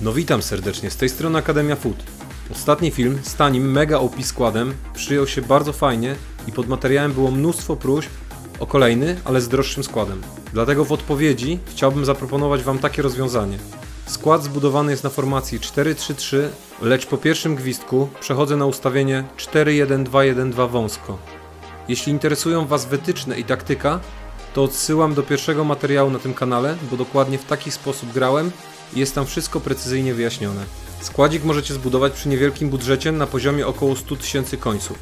No witam serdecznie, z tej strony Akademia Food. Ostatni film z tanim mega OP składem przyjął się bardzo fajnie i pod materiałem było mnóstwo próśb o kolejny, ale z droższym składem. Dlatego w odpowiedzi chciałbym zaproponować Wam takie rozwiązanie. Skład zbudowany jest na formacji 4-3-3, lecz po pierwszym gwizdku przechodzę na ustawienie 4-1-2-1-2 wąsko. Jeśli interesują Was wytyczne i taktyka, to odsyłam do pierwszego materiału na tym kanale, bo dokładnie w taki sposób grałem i jest tam wszystko precyzyjnie wyjaśnione. Składzik możecie zbudować przy niewielkim budżecie na poziomie około 100 tysięcy końców.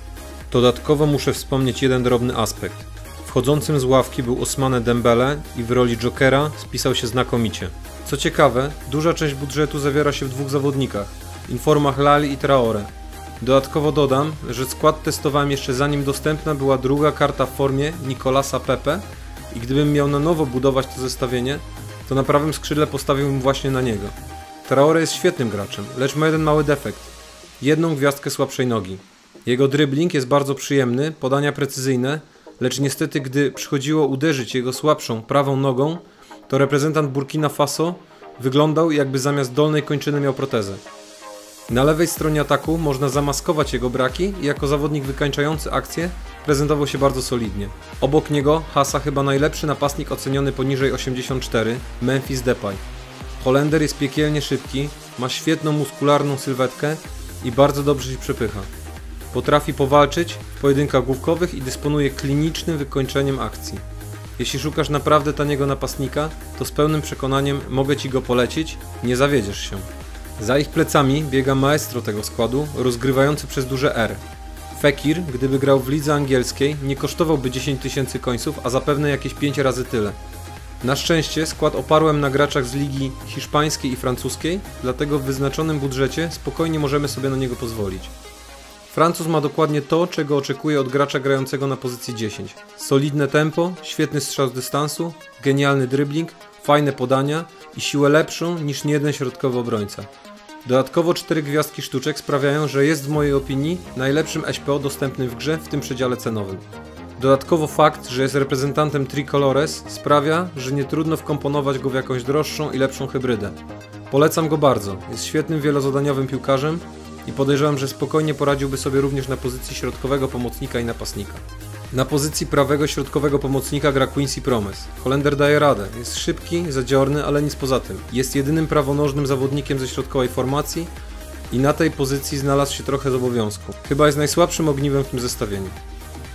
Dodatkowo muszę wspomnieć jeden drobny aspekt. Wchodzącym z ławki był Osmane Dembele i w roli Jokera spisał się znakomicie. Co ciekawe, duża część budżetu zawiera się w dwóch zawodnikach, Informach Lali i Traore. Dodatkowo dodam, że skład testowałem jeszcze zanim dostępna była druga karta w formie Nicolasa Pepe i gdybym miał na nowo budować to zestawienie, to na prawym skrzydle postawiłbym właśnie na niego. Traore jest świetnym graczem, lecz ma jeden mały defekt. Jedną gwiazdkę słabszej nogi. Jego dribbling jest bardzo przyjemny, podania precyzyjne, lecz niestety gdy przychodziło uderzyć jego słabszą prawą nogą, to reprezentant Burkina Faso wyglądał jakby zamiast dolnej kończyny miał protezę. Na lewej stronie ataku można zamaskować jego braki i jako zawodnik wykańczający akcję prezentował się bardzo solidnie. Obok niego Hasa chyba najlepszy napastnik oceniony poniżej 84, Memphis Depay. Holender jest piekielnie szybki, ma świetną muskularną sylwetkę i bardzo dobrze się przepycha. Potrafi powalczyć w pojedynkach główkowych i dysponuje klinicznym wykończeniem akcji. Jeśli szukasz naprawdę taniego napastnika, to z pełnym przekonaniem mogę Ci go polecić, nie zawiedziesz się. Za ich plecami biega maestro tego składu, rozgrywający przez duże R. Fekir, gdyby grał w lidze angielskiej, nie kosztowałby 10 tysięcy końców, a zapewne jakieś 5 razy tyle. Na szczęście skład oparłem na graczach z ligi hiszpańskiej i francuskiej, dlatego w wyznaczonym budżecie spokojnie możemy sobie na niego pozwolić. Francuz ma dokładnie to, czego oczekuje od gracza grającego na pozycji 10. Solidne tempo, świetny strzał z dystansu, genialny dribbling, fajne podania i siłę lepszą niż niejeden środkowy obrońca. Dodatkowo 4 gwiazdki sztuczek sprawiają, że jest w mojej opinii najlepszym SPO dostępnym w grze w tym przedziale cenowym. Dodatkowo fakt, że jest reprezentantem Tricolores sprawia, że nie trudno wkomponować go w jakąś droższą i lepszą hybrydę. Polecam go bardzo, jest świetnym wielozadaniowym piłkarzem i podejrzewam, że spokojnie poradziłby sobie również na pozycji środkowego pomocnika i napastnika. Na pozycji prawego środkowego pomocnika gra Quincy Promes. Holender daje radę, jest szybki, zadziorny, ale nic poza tym. Jest jedynym prawonożnym zawodnikiem ze środkowej formacji i na tej pozycji znalazł się trochę z obowiązku. Chyba jest najsłabszym ogniwem w tym zestawieniu.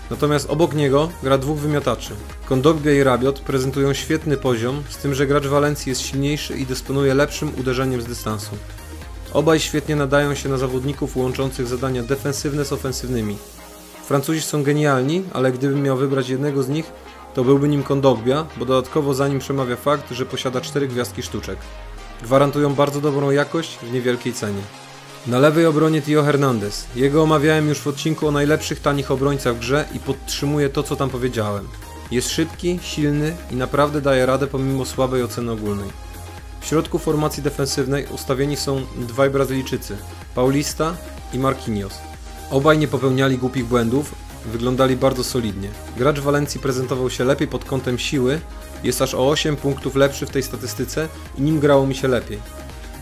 Natomiast obok niego gra dwóch wymiotaczy. Kondogbia i Rabiot prezentują świetny poziom, z tym że gracz Walencji jest silniejszy i dysponuje lepszym uderzeniem z dystansu. Obaj świetnie nadają się na zawodników łączących zadania defensywne z ofensywnymi. Francuzi są genialni, ale gdybym miał wybrać jednego z nich, to byłby nim Kondogbia, bo dodatkowo za nim przemawia fakt, że posiada 4 gwiazdki sztuczek. Gwarantują bardzo dobrą jakość w niewielkiej cenie. Na lewej obronie Tio Hernandez. Jego omawiałem już w odcinku o najlepszych tanich obrońcach w grze i podtrzymuję to, co tam powiedziałem. Jest szybki, silny i naprawdę daje radę pomimo słabej oceny ogólnej. W środku formacji defensywnej ustawieni są dwaj Brazylijczycy, Paulista i Marquinhos. Obaj nie popełniali głupich błędów, wyglądali bardzo solidnie. Gracz Walencji prezentował się lepiej pod kątem siły, jest aż o 8 punktów lepszy w tej statystyce i nim grało mi się lepiej.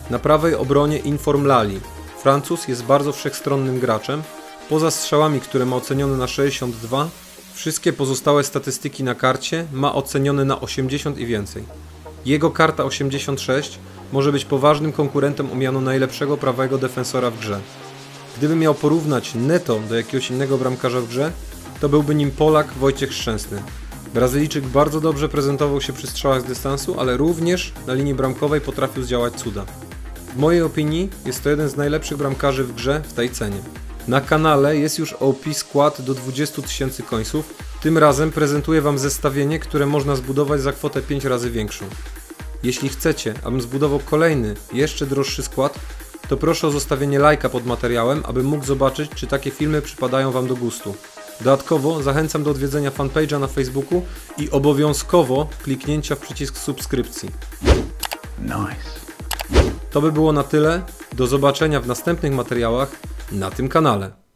Na prawej obronie Inform Lali. Francuz jest bardzo wszechstronnym graczem. Poza strzałami, które ma ocenione na 62, wszystkie pozostałe statystyki na karcie ma ocenione na 80 i więcej. Jego karta 86 może być poważnym konkurentem o najlepszego prawego defensora w grze. Gdybym miał porównać Neto do jakiegoś innego bramkarza w grze, to byłby nim Polak Wojciech Szczęsny. Brazylijczyk bardzo dobrze prezentował się przy strzałach z dystansu, ale również na linii bramkowej potrafił zdziałać cuda. W mojej opinii jest to jeden z najlepszych bramkarzy w grze w tej cenie. Na kanale jest już OP skład do 20 tysięcy końców. Tym razem prezentuję Wam zestawienie, które można zbudować za kwotę 5 razy większą. Jeśli chcecie, abym zbudował kolejny, jeszcze droższy skład, to proszę o zostawienie lajka pod materiałem, abym mógł zobaczyć, czy takie filmy przypadają Wam do gustu. Dodatkowo zachęcam do odwiedzenia fanpage'a na Facebooku i obowiązkowo kliknięcia w przycisk subskrypcji. Nice. To by było na tyle. Do zobaczenia w następnych materiałach na tym kanale.